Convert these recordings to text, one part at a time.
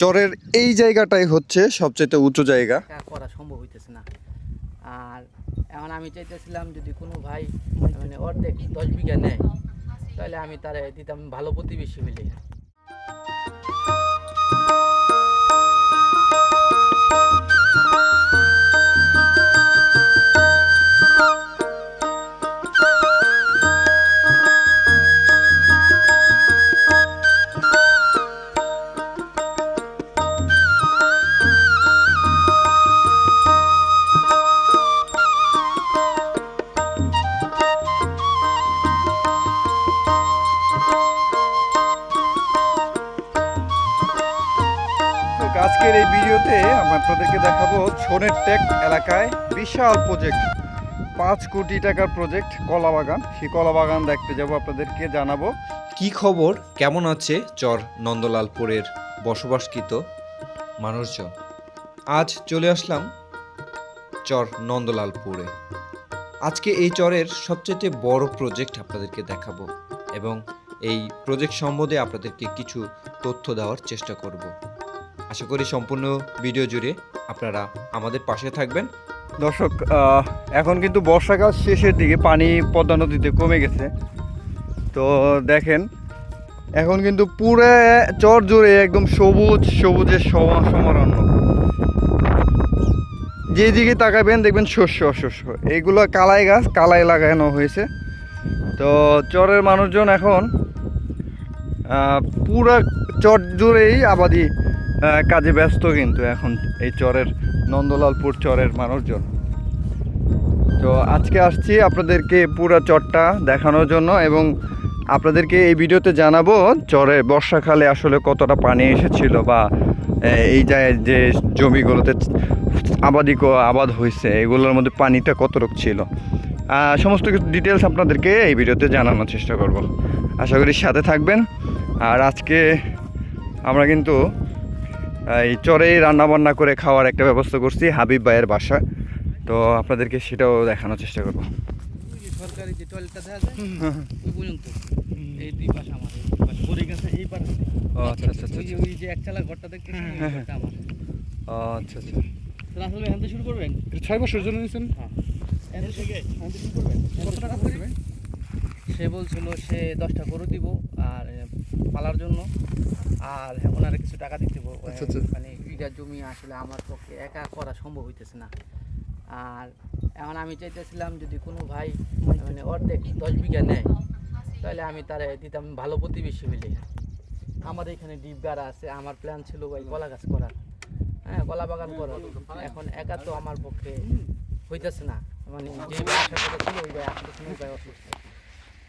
চরের এই জায়গাটাই হচ্ছে সবচেয়ে উঁচু জায়গা। করা সম্ভব হইতেছে না। আর এখন আমি চাইতেছিলাম যদি কোনো ভাই মানে অর্ধেক দশ বিঘা নেয়, তাহলে আমি তার দিতাম ভালো প্রতিবেশী হইলে আজকের এই ভিডিওতে আমরা আপনাদেরকে দেখাবো ছোনের টেক এলাকায় বিশাল প্রজেক্ট পাঁচ কোটি টাকার প্রজেক্ট কলা বাগান। সেই কলা বাগান দেখতে যাব, আপনাদেরকে জানাব। কি খবর? কেমন আছে? চর নন্দলালপুরের বসবাসকৃত মানুষজন। আজ চলে আসলাম চর নন্দলালপুরে। আজকে এই চরের সবচেয়ে বড় প্রজেক্ট আপনাদেরকে দেখাবো এবং এই প্রজেক্ট সম্বন্ধে আপনাদেরকে কিছু তথ্য দেওয়ার চেষ্টা করব। আশা করি সম্পূর্ণ ভিডিও জুড়ে আপনারা আমাদের পাশে থাকবেন। দর্শক এখন কিন্তু বর্ষাকাল শেষের দিকে পানি পদ্মা নদীতে কমে গেছে। তো দেখেন, এখন কিন্তু পুরো চর জুড়ে একদম সবুজ, সবুজের সম- সমারণ্য। যেদিকে তাকাবেন দেখবেন শস্য অশস্য এইগুলো কালাই গাছ, কালাই লাগানো হয়েছে। তো চরের মানুষজন এখন পুরা চট জুড়েই আবাদি কাজে ব্যস্ত কিন্তু এখন এই চরের, নন্দলালপুর চরের মানুষজন। তো আজকে আসছি আপনাদেরকে পুরো চরটা দেখানোর জন্য এবং আপনাদেরকে এই ভিডিওতে জানাব চরে বর্ষাকালে আসলে কতটা পানি এসেছিল বা এই যে জমিগুলোতে আবাদি আবাদ হয়েছে, এগুলোর মধ্যে পানিটা কত কতটুকু ছিল। সমস্ত কিছু ডিটেলস আপনাদেরকে এই ভিডিওতে জানানোর চেষ্টা করব। আশা করি সাথে থাকবেন। আর আজকে আমরা কিন্তু এই চরেই রান্না বান্না করে খাওয়ার একটা ব্যবস্থা করছি হাবিব ভাইয়ের বাসা। তো আপনাদেরকে সেটাও দেখানোর চেষ্টা করব। সরকারি যে টয়লেটটা দেখা যায় ওই পর্যন্ত। এই দুই পাশে আমার এই দুই পরে গেছে এই পাশে। ও আচ্ছা আচ্ছা আচ্ছা ওই যে একচালা ঘরটা দেখতে আমার। ও আচ্ছা আচ্ছা। তো আসলে এখান থেকে শুরু করবেন? ছয় বছর জন্য নিয়েছেন? হ্যাঁ। এখান থেকে শুরু করবেন। কত টাকা পড়বে সে বলছিল সে দশটা গরু দিব আর পালার জন্য। আর ওনারে কিছু টাকা দিতে আচ্ছা, আচ্ছা। মানে বিঘা জমি আসলে আমার পক্ষে একা করা সম্ভব হইতেছে না। আর এখন আমি চাইতেছিলাম যদি কোনো ভাই মানে অর্ধেক দশ বিঘা নেয় তাহলে আমি তারে দিতাম ভালো প্রতিবেশী হইলে আমার এখানে ডিপ গাড়া আছে আমার প্ল্যান ছিল ভাই কলা গাছ করার। হ্যাঁ কলা বাগান করার। এখন একা তো আমার পক্ষে হইতেছে না। মানে যে আশা করে ছিল ওই ভাই আসলে কোনো ভাই অসুস্থ।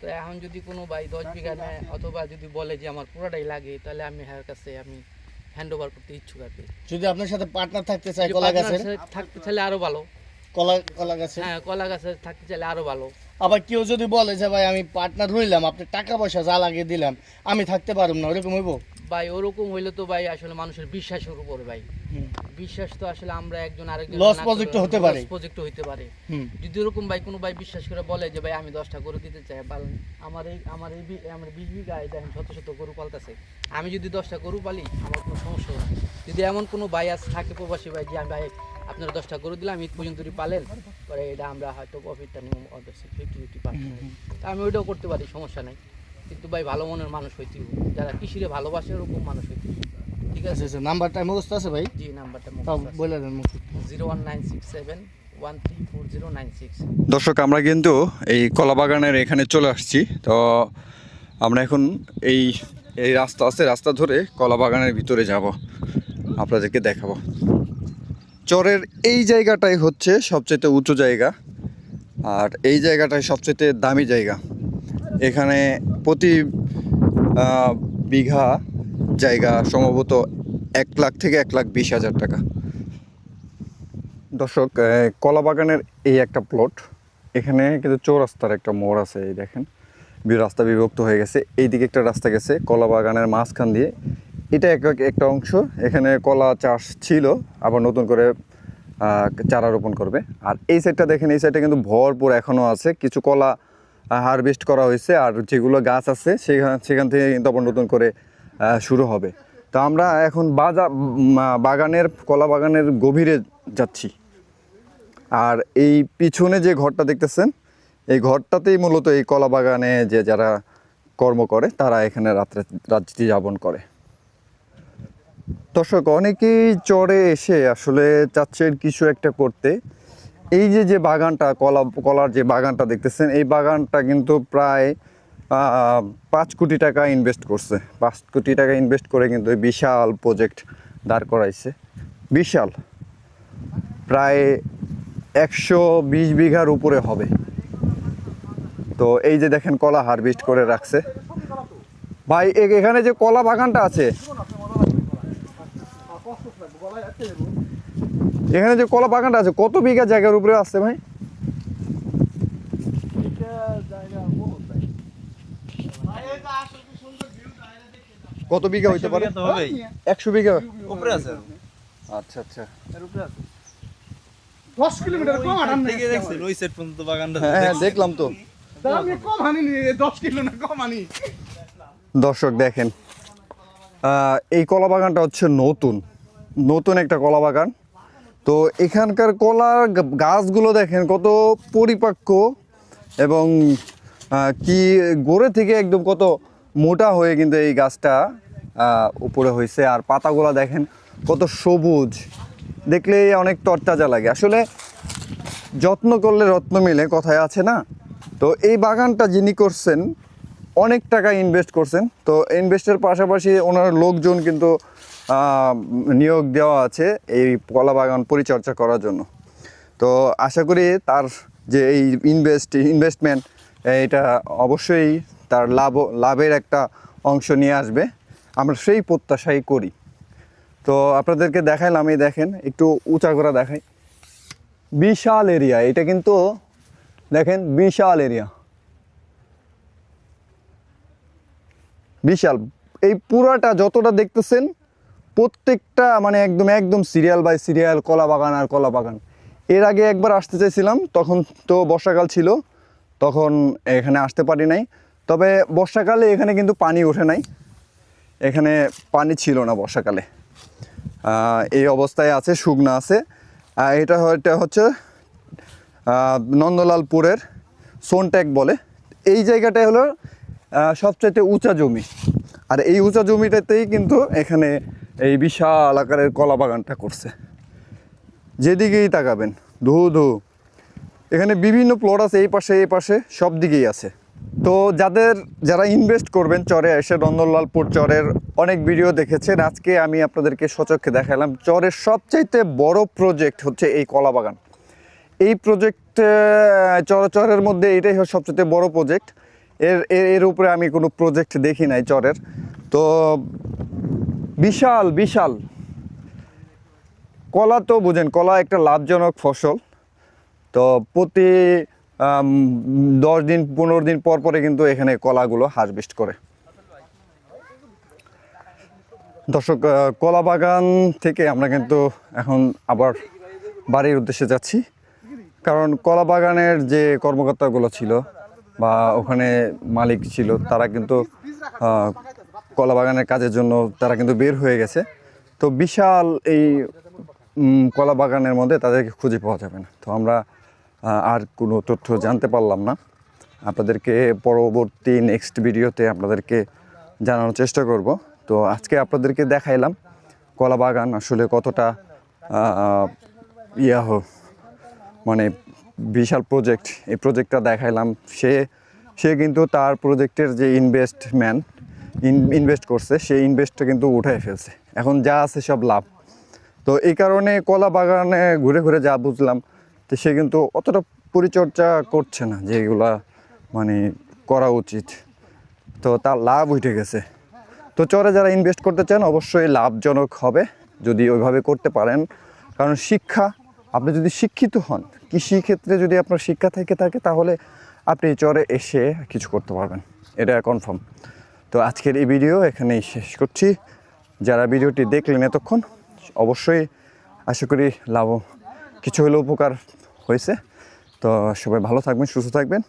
তো এখন যদি কোনো ভাই দশ বিঘা নেয় অথবা যদি বলে যে আমার পুরোটাই লাগে তাহলে আমি হ্যার কাছে আমি হ্যান্ড ওভার করতে ইচ্ছুক আর কি। যদি আপনার সাথে পার্টনার থাকতে চাই কলা গাছের? থাকতে চাইলে আরও ভালো। কলা কলা গাছের? হ্যাঁ কলা গাছে থাকতে চাইলে আরও ভালো। আবার কেউ যদি বলে যে ভাই আমি পার্টনার হইলাম আপনি টাকা পয়সা যা লাগিয়ে দিলাম আমি থাকতে পারব না ওরকম হইব? ভাই ওরকম হইলে তো ভাই আসলে মানুষের বিশ্বাসের উপরে ভাই। বিশ্বাস তো আসলে আমরা একজন আরেকজন project ও হতে পারে। প্রজেক্ট হতে পারে যদি ওরকম ভাই কোনো ভাই বিশ্বাস করে বলে যে ভাই আমি দশটা গরু দিতে চাই বা আমার এই আমার এই আমার বিশ বিঘায় দেখেন শত শত গরু পালতেছে আমি যদি দশটা গরু পালি আমার কোনো সমস্যা না। যদি এমন কোনো ভাই আছে থাকে প্রবাসী ভাই যে আমি ভাই আপনারা দশটা গরু দিলাম ঈদ পর্যন্ত পালেন পরে এটা আমরা হয়তো প্রফিটটা নিব ফিফটি ফিফটি পার্সেন্ট আমি ওইটাও করতে পারি সমস্যা নাই কিন্তু ভাই ভালো মনের মানুষ হইতে যারা কৃষিরে ভালোবাসে ওরকম মানুষ হইতে। ঠিক আছে আচ্ছা নাম্বারটা মুখস্থ আছে ভাই? জি নাম্বারটা তাও বলে দেন মুখ zero one nine six seven one three four zero nine six. দর্শক আমরা কিন্তু এই কলা বাগানের এখানে চলে আসছি। তো আমরা এখন এই এই রাস্তা আছে রাস্তা ধরে কলা বাগানের ভিতরে যাব। আপনাদেরকে দেখাবো। চরের এই জায়গাটাই হচ্ছে সবচেয়ে উঁচু জায়গা আর এই জায়গাটাই সবচেয়ে দামি জায়গা। এখানে প্রতি বিঘা জায়গা সম্ভবত এক লাখ থেকে এক লাখ বিশ হাজার টাকা। দর্শক কলা বাগানের এই একটা প্লট এখানে কিন্তু চৌরাস্তার একটা মোড় আছে, এই দেখেন। রাস্তা বিভক্ত হয়ে গেছে। এইদিকে একটা রাস্তা গেছে কলা বাগানের মাঝখান দিয়ে। এটা এক এক- একটা অংশ, এখানে কলা চাষ ছিল, আবার নতুন করে চারা রোপণ করবে। আর এই সাইডটা দেখেন, এই সাইডটা কিন্তু ভরপুর এখনও আছে। কিছু কলা হারভেস্ট করা হয়েছে, আর যেগুলো গাছ আছে, সেখান সেখান থেকে কিন্তু আবার নতুন করে শুরু হবে। তো আমরা এখন বাজা বাগানের, কলা বাগানের গভীরে যাচ্ছি। আর এই পিছনে যে ঘরটা দেখতেছেন, এই ঘরটাতেই মূলত এই কলা বাগানে যে যারা কর্ম করে, তারা এখানে রাত্রে রাত্রি যাপন করে। দর্শক, অনেকেই চড়ে এসে আসলে চাচ্ছেন কিছু একটা করতে। এই যে যে বাগানটা, কলা কলার যে বাগানটা দেখতেছেন, এই বাগানটা কিন্তু প্রায় পাঁচ কোটি টাকা ইনভেস্ট করছে। পাঁচ কোটি টাকা ইনভেস্ট করে কিন্তু বিশাল প্রজেক্ট দাঁড় করাইছে। বিশাল। প্রায় একশো বিশ বিঘার উপরে হবে। তো এই যে দেখেন কলা হারভেস্ট করে রাখছে। ভাই এখানে যে কলা বাগানটা আছে। এখানে যে কলা বাগানটা আছে, কত বিঘা জায়গার উপরে আছে ভাই? কত বিঘা হইতে পারে? একশো বিঘা? উপরে আছে। আচ্ছা আচ্ছা। দশ কিলোমিটার কম আটান থেকে দেখছেন ওই সাইড পর্যন্ত বাগানটা হ্যাঁ হ্যাঁ দেখলাম তো। আমি কম হানি দশ কিলো না কম হানি দর্শক দেখেন। এই কলা বাগানটা হচ্ছে নতুন। নতুন একটা কলা বাগান। তো এখানকার কলার গাছগুলো দেখেন কত পরিপাক্ক এবং কি গোড়ে থেকে একদম কত মোটা হয়ে কিন্তু এই গাছটা উপরে হয়েছে আর পাতাগুলো দেখেন কত সবুজ। দেখলেই অনেক তরতাজা লাগে। আসলে যত্ন করলে রত্ন মিলে, কথায় আছে না? তো এই বাগানটা যিনি করছেন, অনেক টাকা ইনভেস্ট করছেন। তো ইনভেস্টের পাশাপাশি ওনার লোকজন কিন্তু নিয়োগ দেওয়া আছে এই কলা বাগান পরিচর্যা করার জন্য। তো আশা করি তার যে এই ইনভেস্ট ইনভেস্টমেন্ট এটা অবশ্যই তার লাভ, লাভের একটা অংশ নিয়ে আসবে। আমরা সেই প্রত্যাশাই করি। তো আপনাদেরকে দেখাইলাম এই দেখেন, একটু উঁচা করে দেখাই। বিশাল এরিয়া, এটা কিন্তু দেখেন, বিশাল এরিয়া। বিশাল। এই পুরাটা যতটা দেখতেছেন, প্রত্যেকটা মানে একদম একদম সিরিয়াল বাই সিরিয়াল কলা বাগান আর কলা বাগান। এর আগে একবার আসতে চাইছিলাম, তখন তো বর্ষাকাল ছিল, তখন এখানে আসতে পারি নাই। তবে বর্ষাকালে এখানে কিন্তু পানি ওঠে নাই। এখানে পানি ছিল না বর্ষাকালে। এই অবস্থায় আছে, শুকনা আছে। এটা এটা হচ্ছে নন্দলালপুরের সোনট্যাক বলে। এই জায়গাটাই হলো সবচাইতে উঁচা জমি। আর এই উঁচা জমিটাতেই কিন্তু এখানে এই বিশাল আকারের কলা বাগানটা করছে। যেদিকেই তাকাবেন ধু ধু এখানে বিভিন্ন প্লট আছে, এই পাশে এই পাশে, সব দিকেই আছে। তো যাদের, যারা ইনভেস্ট করবেন চরে, এসে নন্দনলালপুর চরের অনেক ভিডিও দেখেছেন। আজকে আমি আপনাদেরকে সচক্ষে দেখালাম চরের সবচাইতে বড় প্রজেক্ট হচ্ছে এই কলা বাগান। এই প্রজেক্ট চর, চরের মধ্যে এটাই হচ্ছে সবচেয়ে বড় প্রজেক্ট এর এর উপরে আমি কোনো প্রজেক্ট দেখি নাই চরের। তো বিশাল বিশাল। কলা তো বুঝেন, কলা একটা লাভজনক ফসল। তো প্রতি দশ দিন, পনেরো দিন পর পরে কিন্তু এখানে কলাগুলো হারভেস্ট করে। দর্শক কলা বাগান থেকে আমরা কিন্তু এখন আবার বাড়ির উদ্দেশ্যে যাচ্ছি। কারণ কলা বাগানের যে কর্মকর্তাগুলো ছিল বা ওখানে মালিক ছিল, তারা কিন্তু কলা বাগানের কাজের জন্য তারা কিন্তু বের হয়ে গেছে। তো বিশাল এই কলা বাগানের মধ্যে তাদেরকে খুঁজে পাওয়া যাবে না। তো আমরা আর কোনো তথ্য জানতে পারলাম না। আপনাদেরকে পরবর্তী নেক্সট ভিডিওতে আপনাদেরকে জানানোর চেষ্টা করব। তো আজকে আপনাদেরকে দেখাইলাম কলা বাগান আসলে কতটা ইয়া মানে বিশাল প্রজেক্ট এই প্রজেক্টটা দেখাইলাম। সে সে কিন্তু তার প্রজেক্টের যে ইনভেস্টমেন্ট ইনভেস্ট করছে সেই ইনভেস্টটা কিন্তু উঠাই ফেলছে। এখন যা আছে সব লাভ। তো এই কারণে কলা বাগানে ঘুরে ঘুরে যা বুঝলাম তো সে কিন্তু অতটা পরিচর্যা করছে না যেগুলা মানে করা উচিত। তো তার লাভ উঠে গেছে। তো চরে যারা ইনভেস্ট করতে চান, অবশ্যই লাভজনক হবে যদি ওইভাবে করতে পারেন। কারণ শিক্ষা, আপনি যদি শিক্ষিত হন কৃষি ক্ষেত্রে যদি আপনার শিক্ষা থেকে থাকে, তাহলে আপনি চরে এসে কিছু করতে পারবেন। এটা কনফার্ম তো আজকের এই ভিডিও এখানেই শেষ করছি। যারা ভিডিওটি দেখলেন এতক্ষণ, অবশ্যই আশা করি লাভ, কিছু হলেও উপকার হয়েছে। তো সবাই ভালো থাকবেন, সুস্থ থাকবেন।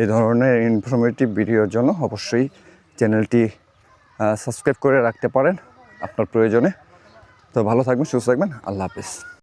এই ধরনের ইনফরমেটিভ ভিডিওর জন্য অবশ্যই চ্যানেলটি সাবস্ক্রাইব করে রাখতে পারেন আপনার প্রয়োজনে। তো ভালো থাকবেন, সুস্থ থাকবেন। আল্লাহ হাফিজ।